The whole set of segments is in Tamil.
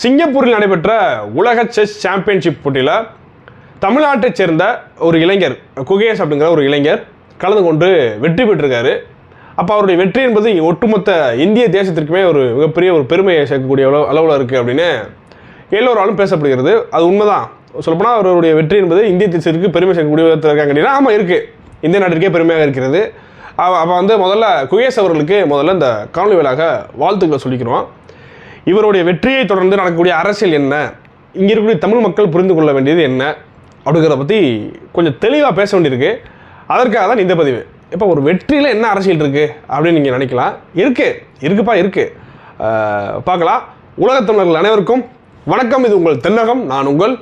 சிங்கப்பூரில் நடைபெற்ற உலக செஸ் சாம்பியன்ஷிப் போட்டியில் தமிழ்நாட்டைச் சேர்ந்த ஒரு இளைஞர் குகேஷ் அப்படிங்கிற ஒரு இளைஞர் கலந்து கொண்டு வெற்றி பெற்றிருக்காரு. அப்போ அவருடைய வெற்றி என்பது ஒட்டுமொத்த இந்திய தேசத்திற்குமே ஒரு மிகப்பெரிய ஒரு பெருமையை சேர்க்கக்கூடிய அளவு அளவில் இருக்குது அப்படின்னு எல்லோராலும் பேசப்படுகிறது. அது உண்மைதான். சொல்லப்போனால் அவருடைய வெற்றி என்பது இந்திய தேசத்திற்கு பெருமை சேர்க்கக்கூடிய விதத்தில் இருக்காங்க அப்படின்னா ஆமாம் இருக்குது இந்திய நாட்டிற்கே பெருமையாக இருக்கிறது. அப்போ வந்து முதல்ல குகேஷ் அவர்களுக்கு முதல்ல இந்த காணொலி வேலாக வாழ்த்துக்களை சொல்லிக்கிறோம். இவருடைய வெற்றியை தொடர்ந்து நடக்கக்கூடிய அரசியல் என்ன? இங்கே இருக்கக்கூடிய தமிழ் மக்கள் புரிந்து கொள்ள வேண்டியது என்ன? அப்படிங்கிறத பற்றி கொஞ்சம் தெளிவாக பேச வேண்டியிருக்கு. அதற்காக தான் இந்த பதிவு. இப்போ ஒரு வெற்றியில் என்ன அரசியல் இருக்குது அப்படின்னு நீங்கள் நினைக்கலாம். இருக்குது இருக்குப்பா இருக்குது பார்க்கலாம். உலகத் தமிழர்கள் அனைவருக்கும் வணக்கம். இது உங்கள் தென்னகம். நான் உங்கள்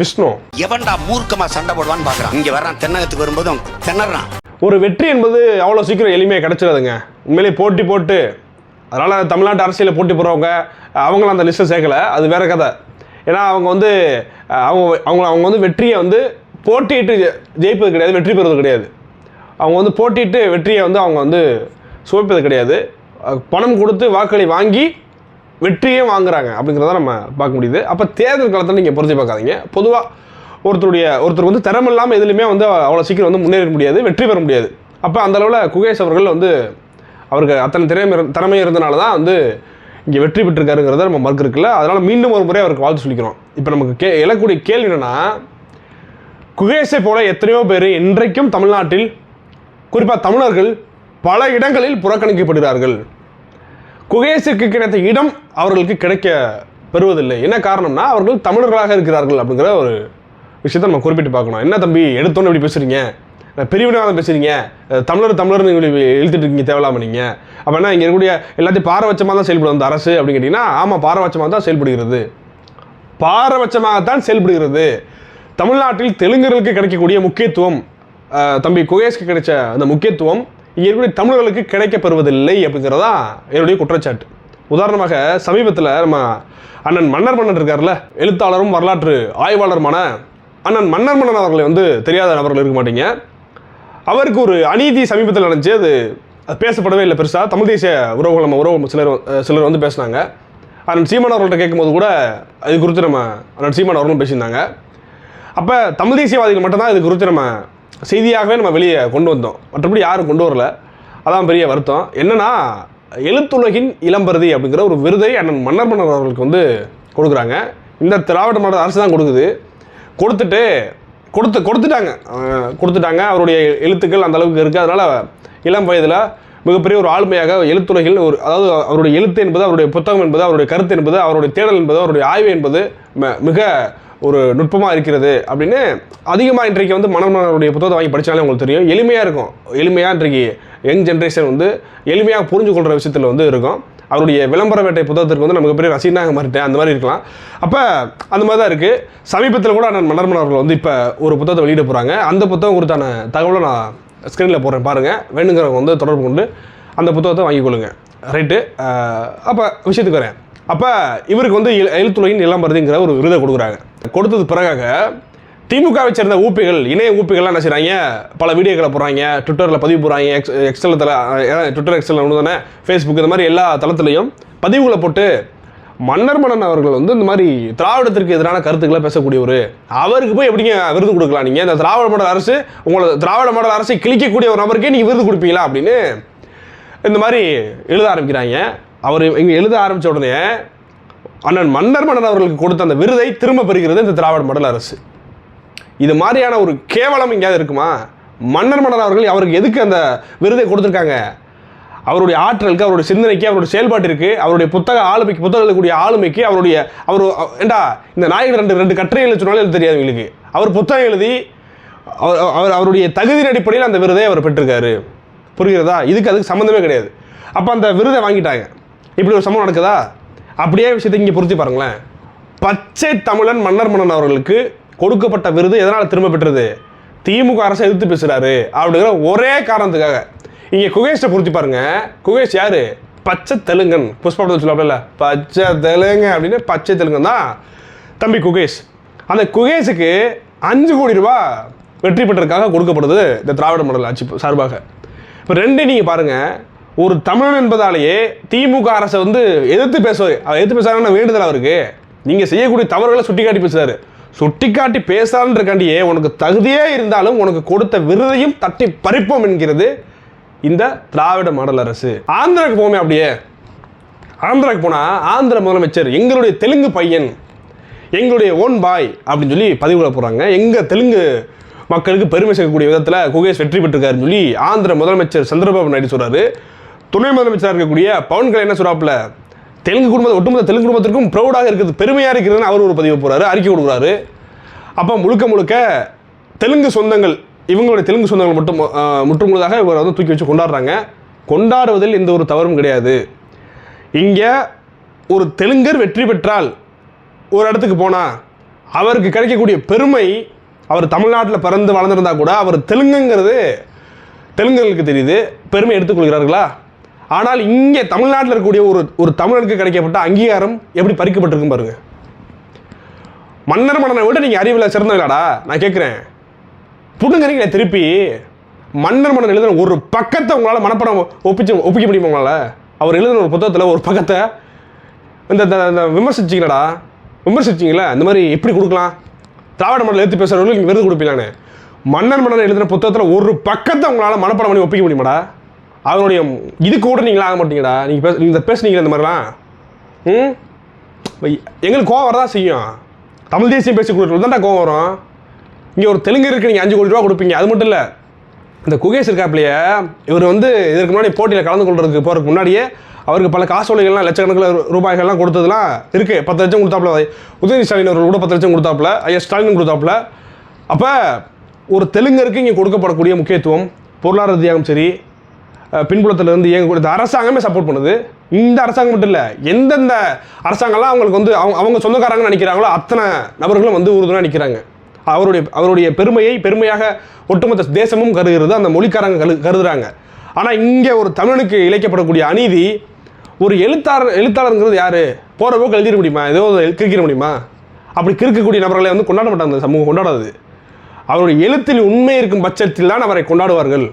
விஷ்ணு. எவன்டா மூர்க்கமா சண்டை போடுவான்னு பாக்குறான். இங்க வர்றான். தென்னகத்துக்கு வரும்போது அவன் திணறான் ஒரு வெற்றி என்பது அவ்வளோ சீக்கிரம் எளிமையாக கிடச்சிடாதுங்க. உண்மையிலே போட்டி போட்டு அதனால் தமிழ்நாட்டு அரசியலில் போட்டி போடுறவங்க அவங்களும் அந்த லிஸ்ட்டை சேர்க்கலை. அது வேறு கதை. ஏன்னா அவங்க வந்து அவங்க அவங்க அவங்க வந்து வெற்றியை வந்து போட்டியிட்டு ஜெயிப்பது கிடையாது வெற்றி பெறுவது கிடையாது. அவங்க வந்து போட்டியிட்டு வெற்றியை வந்து அவங்க வந்து சுவைப்பது கிடையாது. பணம் கொடுத்து வாக்களி வாங்கி வெற்றியும் வாங்குறாங்க அப்படிங்கிறத நம்ம பார்க்க முடியுது. அப்போ தேர்தல் காலத்தில் நீங்கள் புரிஞ்சு பார்க்காதீங்க. பொதுவாக ஒருத்தருடைய ஒருத்தர் வந்து திறமில்லாமல் எதுலையுமே வந்து அவ்வளோ சீக்கிரம் வந்து முன்னேற முடியாது வெற்றி பெற முடியாது. அப்போ அந்த அளவில் குகேஷ் அவர்கள் வந்து அவருக்கு அத்தனை திறமை இரு- திறமை இருந்தனால தான் வந்து இங்கே வெற்றி பெற்றிருக்காருங்கிறத நம்ம மறுக்கிறதுல அதனால் மீண்டும் ஒரு முறை அவருக்கு வாழ்த்து சொல்லிக்கிறோம். இப்போ நமக்கு கே எழக்கூடிய கேள்வி என்னென்னா குகேஷை போல எத்தனையோ பேர் இன்றைக்கும் தமிழ்நாட்டில் குறிப்பாக தமிழர்கள் பல இடங்களில் புறக்கணிக்கப்படுகிறார்கள். குகேசுக்கு கிடைத்த இடம் அவர்களுக்கு கிடைக்க பெறுவதில்லை. என்ன காரணம்னா அவர்கள் தமிழர்களாக இருக்கிறார்கள் அப்படிங்கிற ஒரு விஷயத்தை நம்ம குறிப்பிட்டு பார்க்கணும். என்ன தம்பி எடுத்தோன்னு இப்படி பேசுகிறீங்க பிரிவினவாதம் பேசுறீங்க. தமிழர் தமிழர்னு இழுத்துட்டு இருக்கீங்க தேவையில்லாம நீங்க. அப்படின்னா என்ன இங்கே இருக்கக்கூடிய எல்லாத்தையும் பாரபட்சமாக தான் செயல்படும் அந்த அரசு அப்படின்னு கேட்டிங்கன்னா ஆமாம் பாரபட்சமாக தான் செயல்படுகிறது. பாரபட்சமாகத்தான் செயல்படுகிறது. தமிழ்நாட்டில் தெலுங்கர்களுக்கு கிடைக்கக்கூடிய முக்கியத்துவம் தம்பி குகேஷ்க்கு கிடைச்ச அந்த முக்கியத்துவம் இங்கே இருக்கக்கூடிய தமிழர்களுக்கு கிடைக்கப்பெறுவதில்லை அப்படிங்கிறதா என்னுடைய குற்றச்சாட்டு. உதாரணமாக சமீபத்தில் நம்ம அண்ணன் மன்னர் மன்னன் இருக்கார்ல எழுத்தாளரும் வரலாற்று ஆய்வாளருமான அண்ணன் மன்னர் மன்னன் அவர்களை வந்து தெரியாத நபர்கள் இருக்க மாட்டீங்க. அவருக்கு ஒரு அநீதி சமீபத்தில் நடந்துச்சு. அது அது பேசப்படவே இல்லை பெருசாக தமிழ் தேசிய உறவுகள் நம்ம உறவு சிலர் சிலர் வந்து பேசினாங்க. அண்ணன் சீமான் அவர்கள்ட்ட கேட்கும்போது கூட இது குறித்து நம்ம அண்ணன் சீமான் அவர்களும் பேசியிருந்தாங்க. அப்போ தமிழ் தேசியவாதிகள் மட்டும்தான் இது குறித்து நம்ம செய்தியாகவே நம்ம வெளியே கொண்டு வந்தோம். மற்றபடி யாரும் கொண்டு வரல. அதான் பெரிய வருத்தம். என்னென்னா எழுத்துலகின் இளம்பருதி அப்படிங்கிற ஒரு விருதை அண்ணன் மன்னர் மன்னர் அவர்களுக்கு வந்து கொடுக்குறாங்க. இந்த திராவிட மாடல் அரசு தான் கொடுக்குது. கொடுத்துட்டு கொடுத்து கொடுத்துட்டாங்க. கொடுத்துட்டாங்க. அவருடைய எழுத்துக்கள் அந்த அளவுக்கு இருக்குது அதனால் இளம் வயதில் மிகப்பெரிய ஒரு ஆளுமையாக எழுத்துலகில் ஒரு அதாவது அவருடைய எழுத்து என்பது அவருடைய புத்தகம் என்பது அவருடைய கருத்து என்பது அவருடைய தேடல் என்பது அவருடைய ஆய்வு என்பது மிக ஒரு நுட்பமாக இருக்கிறது அப்படின்னு அதிகமாக இன்றைக்கு வந்து மனமனருடைய புத்தகத்தை வாங்கி படித்தாலே உங்களுக்கு தெரியும். எளிமையாக இருக்கும். எளிமையாக இன்றைக்கு யங் ஜென்ரேஷன் வந்து எளிமையாக புரிஞ்சு கொள்கிற விஷயத்தில் வந்து இருக்கும். அவருடைய விளம்பர வேட்டை புத்தகத்திற்கு வந்து நமக்கு பெரிய ரசீனாக மாறிட்டேன். அந்த மாதிரி இருக்கலாம். அப்போ அந்த மாதிரி தான் இருக்குது சமீபத்தில் கூட நான் மன்னர்மன் அவர்கள் வந்து இப்போ ஒரு புத்தகத்தை வெளியிட போகிறாங்க அந்த புத்தகம் குறித்தான தகவலை நான் ஸ்க்ரீனில் போடுறேன் பாருங்கள் வேணுங்கிறவங்க வந்து தொடர்பு கொண்டு அந்த புத்தகத்தை வாங்கிக் கொள்ளுங்கள் ரைட்டு அப்போ விஷயத்துக்கு வரேன். அப்போ இவருக்கு வந்து எழு- எழுத்துலகின் இளம்பரதிங்கிற ஒரு விருதை கொடுக்குறாங்க. கொடுத்தது பிறகாக திமுகவை சேர்ந்த ஊப்பிகள் இணைய ஊப்பிகள்லாம் என்ன செய்கிறாங்க பல வீடியோக்களை போடுறாங்க. ட்விட்டரில் பதிவு போடுறாங்க. எக்ஸ் எக்ஸல் தலை ட்விட்டர் எக்ஸல் ஒன்று தானே ஃபேஸ்புக் இந்த மாதிரி எல்லா தளத்துலையும் பதிவுகளை போட்டு மன்னர் மன்னன் அவர்கள் வந்து இந்த மாதிரி திராவிடத்திற்கு எதிரான கருத்துக்களை பேசக்கூடியவர். அவருக்கு போய் எப்படிங்க விருது கொடுக்கலாம் நீங்கள் இந்த திராவிட மாடல் அரசு உங்களை திராவிட மாடல் அரசை கிழிக்கக்கூடிய ஒரு நபருக்கே நீங்கள் விருது கொடுப்பீங்களா அப்படின்னு இந்த மாதிரி எழுத ஆரம்பிக்கிறாங்க. அவர் இங்கே எழுத ஆரம்பித்த உடனே அண்ணன் மன்னர் மன்னன் அவர்களுக்கு கொடுத்த அந்த விருதை திரும்ப பெறுகிறது இந்த திராவிட மாடல் அரசு. இது மாதிரியான ஒரு கேவலம் எங்கேயாவது இருக்குமா? மன்னர் மன்னர் அவர்கள் அவருக்கு எதுக்கு அந்த விருதை கொடுத்துருக்காங்க? அவருடைய ஆற்றலுக்கு அவருடைய சிந்தனைக்கு அவருடைய செயல்பாட்டிற்கு அவருடைய புத்தக ஆளுமைக்கு புத்தகம் ஆளுமைக்கு அவருடைய அவர் ஏண்டா இந்த நாயகர் ரெண்டு ரெண்டு கட்டுரைகள் எழுத சொன்னாலும் எழுத தெரியாது எங்களுக்கு. அவர் புத்தகம் எழுதி அவர் அவர் அவருடைய தகுதியின் அடிப்படையில் அந்த விருதை அவர் பெற்றிருக்காரு. புரிகிறதா? இதுக்கு அதுக்கு சம்மந்தமே கிடையாது. அப்போ அந்த விருதை வாங்கிட்டாங்க. இப்படி ஒரு சம்பவம் நடக்குதா? அப்படியே விஷயத்தை இங்கே பொருத்தி பாருங்களேன் பச்சை தமிழன் மன்னர் மன்னன் அவர்களுக்கு கொடுக்கப்பட்ட விருது எதனால் திரும்ப பெற்றது? திமுக அரசை எதிர்த்து பேசுகிறாரு அப்படிங்கிற ஒரே காரணத்துக்காக. இங்கே குகேஷை பொருத்தி பாருங்க. குகேஷ் யாரு? பச்சை தெலுங்கன். புஷ்பா சொல்லுவாப்ல பச்சை தெலுங்கு அப்படின்னு பச்சை தெலுங்கன் தான். தம்பி குகேஷ். அந்த குகேஷுக்கு அஞ்சு கோடி ரூபா வெற்றி பெற்றதுக்காக கொடுக்கப்படுது இந்த திராவிட மாடல் ஆட்சி சார்பாக. இப்போ ரெண்டு நீங்கள் பாருங்கள் ஒரு தமிழன் என்பதாலேயே திமுக அரசை வந்து எதிர்த்து பேசுவார் அவர் எதிர்த்து பேசுறாருன்னு வேண்டுதல் அவருக்கு. நீங்கள் செய்யக்கூடிய தவறுகளை சுட்டிக்காட்டி பேசுறாரு. சுட்டிக்காட்டி பேசான்றக்காண்டியே உனக்கு தகுதியே இருந்தாலும் உனக்கு கொடுத்த விருதையும் தட்டி பறிப்போம் என்கிறது இந்த திராவிட மாடல் அரசு ஆந்திராவுக்கு போமே அப்படியே. ஆந்திராவுக்கு போனால் ஆந்திர முதலமைச்சர் எங்களுடைய தெலுங்கு பையன் எங்களுடைய ஓன் பாய் அப்படின்னு சொல்லி பதிவுல போகிறாங்க எங்கள் தெலுங்கு மக்களுக்கு பெருமை சேர்க்கக்கூடிய விதத்தில் குகேஷ் வெற்றி பெற்றிருக்காருன்னு சொல்லி ஆந்திர முதலமைச்சர் சந்திரபாபு நாயுடு சொல்கிறாரு துணை முதலமைச்சராக இருக்கக்கூடிய பவன் கல்யாண சுறாப்பில் தெலுங்கு குடும்பத்தை ஒட்டுமொத்த தெலுங்கு குடும்பத்திற்கும் ப்ரௌடாக இருக்கிறது பெருமையாக இருக்கிறதுன்னு அவர் ஒரு பதிவு போகிறாரு அறிக்கை கொடுக்குறாரு. அப்போ முழுக்க முழுக்க தெலுங்கு சொந்தங்கள் இவங்களுடைய தெலுங்கு சொந்தங்கள் மட்டும் முற்றுமுழுதாக இவர் இவரை வந்து தூக்கி வச்சு கொண்டாடுறாங்க. கொண்டாடுவதில் எந்த ஒரு தவறும் கிடையாது. இங்கே ஒரு தெலுங்கர் வெற்றி பெற்றால் ஒரு இடத்துக்கு போனால் அவருக்கு கிடைக்கக்கூடிய பெருமை அவர் தமிழ்நாட்டில் பிறந்து வளர்ந்துருந்தா கூட அவர் தெலுங்குங்கிறது தெலுங்குகளுக்கு தெரியுது. பெருமை எடுத்துக்கொள்கிறார்களா ஆனால் இங்கே தமிழ்நாட்டில் இருக்கக்கூடிய ஒரு ஒரு தமிழனுக்கு கிடைக்கப்பட்ட அங்கீகாரம் எப்படி பறிக்கப்பட்டிருக்கும் பாருங்க. மன்னர் மன்னனை விட நீங்கள் அறிவில் சிறந்தவங்களாடா நான் கேட்குறேன். புடுங்கிறீங்களே திருப்பி. மன்னர் மன்னன் எழுதின ஒரு பக்கத்தை உங்களால் மனப்படம் ஒப்பிச்சு ஒப்பிக்க முடியுமா உங்களால்? அவர் எழுதின ஒரு புத்தகத்தில் ஒரு பக்கத்தை இந்த இந்த- இந்த விமர்சிச்சிங்களடா. விமர்சிச்சிங்களா இந்த மாதிரி எப்படி கொடுக்கலாம்? திராவிட மண்டலம் எழுத்து பேசுகிறவங்களுக்கு விருது கொடுப்பீங்களானே மன்னர் மன்னன் எழுதின புத்தகத்தில் ஒரு பக்கத்தை உங்களால் மனப்படம் பண்ணி ஒப்பிக்க முடியுமாடா? அவனுடைய இது கூட நீங்களா ஆக மாட்டீங்கடா. நீங்கள் பேச நீங்கள் பேசுனீங்க இந்த மாதிரிலாம். ம்? எங்களுக்கு கோவம் வரதான் செய்யும். தமிழ் தேசியம் பேசி கொடுக்குறது தான்டா கோவம் வரும். இங்கே ஒரு தெலுங்கு இருக்கு நீங்கள் அஞ்சு கோடி ரூபா கொடுப்பீங்க. அது மட்டும் இல்லை இந்த குகேஷ் இருக்காப்லையே இவர் வந்து இதற்கு முன்னாடி போட்டியில் கலந்து கொள்றதுக்கு போகிறதுக்கு முன்னாடியே அவருக்கு பல காசோலைகள்லாம் லட்சக்கணக்கில் ரூபாய்கள்லாம் கொடுத்ததுலாம் இருக்குது பத்து லட்சம் கொடுத்தாப்புல உதயநிதி ஸ்டாலின் அவர்கள் கூட பத்து லட்சம் கொடுத்தாப்புல ஐயா ஸ்டாலின் கொடுத்தாப்புல அப்போ ஒரு தெலுங்கருக்கு இங்கே கொடுக்கப்படக்கூடிய முக்கியத்துவம் பொருளாதார ரீதியாகவும் சரி பின்புலத்திலிருந்து இயங்கக்கூடிய இந்த அரசாங்கமே சப்போர்ட் பண்ணுது. இந்த அரசாங்கம் மட்டும் இல்லை எந்தெந்த அரசாங்கம்லாம் அவங்களுக்கு வந்து அவங்க அவங்க சொந்தக்காரங்கன்னு நினைக்கிறாங்களோ அத்தனை நபர்களும் வந்து உறுதுணையாக நிற்கிறாங்க அவருடைய அவருடைய பெருமையை பெருமையாக ஒட்டுமொத்த தேசமும் கருகிறது அந்த மொழிக்காரங்க கரு கருதுறாங்க. ஆனால் இங்கே ஒரு தமிழனுக்கு இழைக்கப்படக்கூடிய அநீதி ஒரு எழுத்தாளர் எழுத்தாளருங்கிறது யார்? போகிற போக்கு எழுதிட முடியுமா? ஏதோ ஒரு கிறுக்கிட முடியுமா? அப்படி கிறுக்கக்கூடிய நபர்களை வந்து கொண்டாட மாட்டாங்க சமூகம் கொண்டாடாது. அவருடைய எழுத்தில் உண்மை இருக்கும் பட்சத்தில் தான் அவரை கொண்டாடுவார்கள்.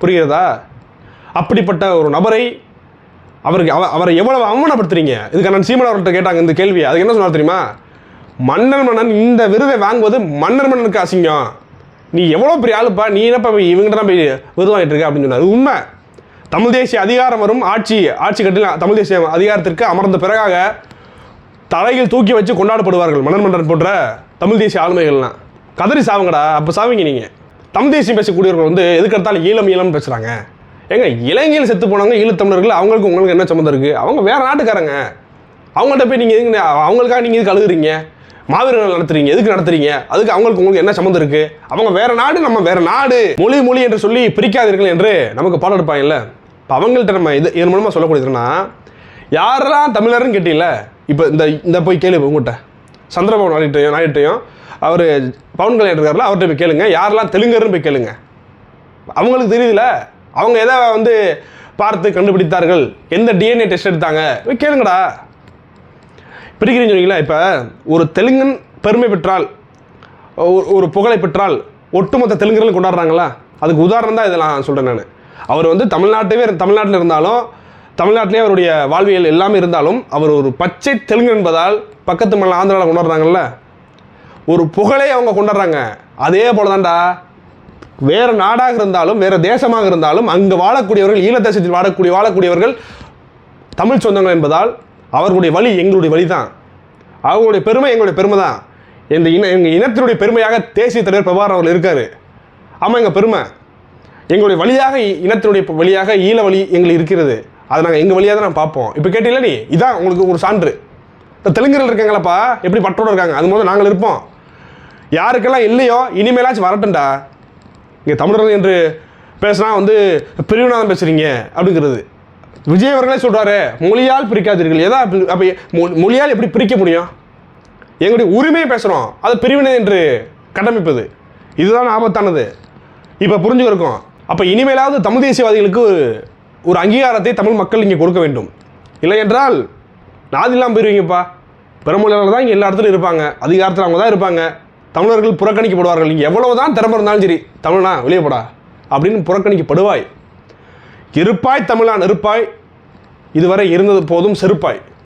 புரிகிறதா? அப்படிப்பட்ட ஒரு நபரை அவருக்கு அவ அவரை எவ்வளவு அவமானப்படுத்துறீங்க? இதுக்கு நான் சீமன் அவர்கிட்ட கேட்டாங்க இந்த கேள்வி அதுக்கு என்ன சொன்னார் தெரியுமா? மன்னர் மன்னன் இந்த விருதை வாங்குவது மன்னர் மன்னனுக்கு அசிங்கம். நீ எவ்வளோ பெரிய ஆளுப்பா? நீ என்னப்பா இவங்ககிட்ட தான் போய் விருது வாங்கிட்டு இருக்க அப்படின்னு சொன்னார். உண்மை. தமிழ் தேசிய அதிகாரம் வரும் ஆட்சி ஆட்சி கட்டில் தமிழ் தேசிய அதிகாரத்திற்கு அமர்ந்த பிறகாக தலையில் தூக்கி வச்சு கொண்டாடப்படுவார்கள் மன்னர் மன்னன் போன்ற தமிழ் தேசிய ஆளுமைகள்லாம். கதறி சாவுங்கடா. அப்போ சாவீங்க நீங்கள் தமிழ் தேசியம் பேசக்கூடியவர்கள் வந்து எதுக்கெடுத்தாலும் ஈழம் ஈழம்னு பேசுகிறாங்க ஏங்க இலங்கையில் செத்து போனவங்க ஈழத்தமிழர்கள் அவங்களுக்கு உங்களுக்கு என்ன சம்மந்தம் இருக்குது அவங்க வேற நாட்டுக்காரங்க. அவங்கள்ட்ட போய் நீங்கள் எதுக்கு அவங்களுக்காக நீங்கள் எதுக்கு அழுகுறீங்க? மாவீரர்கள் நடத்துறீங்க எதுக்கு நடத்துறீங்க? அதுக்கு அவங்களுக்கு உங்களுக்கு என்ன சம்மந்தம் இருக்கு? அவங்க வேற நாடு நம்ம வேற நாடு. மொழி மொழி என்று சொல்லி பிரிக்காதீர்கள் என்று நமக்கு பாடம் எடுப்பாங்கல்ல? இப்போ அவங்கள்ட்ட நம்ம இது இதன் மூலமாக சொல்லக்கூடியதுன்னா யாரெல்லாம் தமிழர்னு கேட்டீங்கல்ல? இப்போ இந்த இந்த போய் கேளு உங்கள்கிட்ட சந்திரபாபு நாயுட்டையும் நாயுட்டையும் அவர் பவன் கல்யாணம் இருக்கார்ல அவர்கிட்ட போய் கேளுங்க. யாரெல்லாம் தெலுங்கர்னு போய் கேளுங்க. அவங்களுக்கு தெரியுதுல அவங்க எதை வந்து பார்த்து கண்டுபிடித்தார்கள்? எந்த டிஎன்ஏ டெஸ்ட் எடுத்தாங்க? கேளுங்கடா. பிரிக்கிறீங்க சொன்னீங்களா இப்போ ஒரு தெலுங்கன் பெருமை பெற்றால் ஒரு புகழை பெற்றால் ஒட்டுமொத்த தெலுங்கர்கள் கொண்டாடுறாங்களா? அதுக்கு உதாரணம் தான் இதெல்லாம் சொல்கிறேன் நான். அவர் வந்து தமிழ்நாட்டவே தமிழ்நாட்டில் இருந்தாலும் தமிழ்நாட்டிலே அவருடைய வாழ்வியல் எல்லாமே இருந்தாலும் அவர் ஒரு பச்சை தெலுங்கு என்பதால் பக்கத்து மல்ல ஆந்திராவில் கொண்டாடுறாங்கல்ல ஒரு புகழை அவங்க கொண்டாடுறாங்க. அதே போல தான்டா வேற நாடாக இருந்தாலும் வேற தேசமாக இருந்தாலும் அங்கு வாழக்கூடியவர்கள் ஈழ தேசத்தில் வாழக்கூடிய வாழக்கூடியவர்கள் தமிழ் சொந்தங்கள் என்பதால் அவர்களுடைய வழி எங்களுடைய வழி தான் அவங்களுடைய பெருமை எங்களுடைய பெருமை தான் இந்த இன எங்கள் இனத்தினுடைய பெருமையாக தேசிய தலைவர் பிரபார் அவர்கள் இருக்காரு. ஆமாம் எங்கள் பெருமை. எங்களுடைய வழியாக இனத்தினுடைய வழியாக ஈழ வழி எங்களுக்கு இருக்கிறது. அதை நாங்கள் எங்கள் வழியாக தான் நான் பார்ப்போம். இப்போ கேட்டீங்களா நீ? இதான் உங்களுக்கு ஒரு சான்று. இந்த தெலுங்கர்கள் இருக்காங்களப்பா? எப்படி பற்றோடு இருக்காங்க? அது முதல்ல நாங்கள் இருப்போம். யாருக்கெல்லாம் இல்லையோ இனிமேலாச்சும் வரட்டும்டா. இங்கே தமிழர்கள் என்று பேசினா வந்து பிரிவினாதம் பேசுகிறீங்க அப்படிங்கிறது. விஜய் அவர்களே சொல்கிறாரு மொழியால் பிரிக்காதீர்கள். எதா அப்படி- மொ- மொழியால் எப்படி பிரிக்க முடியும்? எங்களுடைய உரிமையை பேசுகிறோம் அது பிரிவினை என்று கட்டமைப்பது. இதுதான் ஆபத்தானது. இப்போ புரிஞ்சுக்கிறோம் அப்போ இனிமேலாவது தமிழ் தேசியவாதிகளுக்கு ஒரு அங்கீகாரத்தை தமிழ் மக்கள் இங்கே கொடுக்க வேண்டும். இல்லை என்றால் நாதி போயிருவீங்கப்பா பெருமொழியாளர் தான் இங்கே எல்லா இடத்துலையும் இருப்பாங்க. அதிகாரத்தில் அவங்க தான் இருப்பாங்க. தமிழர்கள் புறக்கணிக்கப்படுவார்கள். நீங்கள் எவ்வளவு தான் திறமை இருந்தாலும் சரி தமிழனா வெளியே போடா அப்படின்னு புறக்கணிக்கப்படுவாய். இருப்பாய் தமிழா நெருப்பாய். இதுவரை இருந்தது போதும் செருப்பாய்.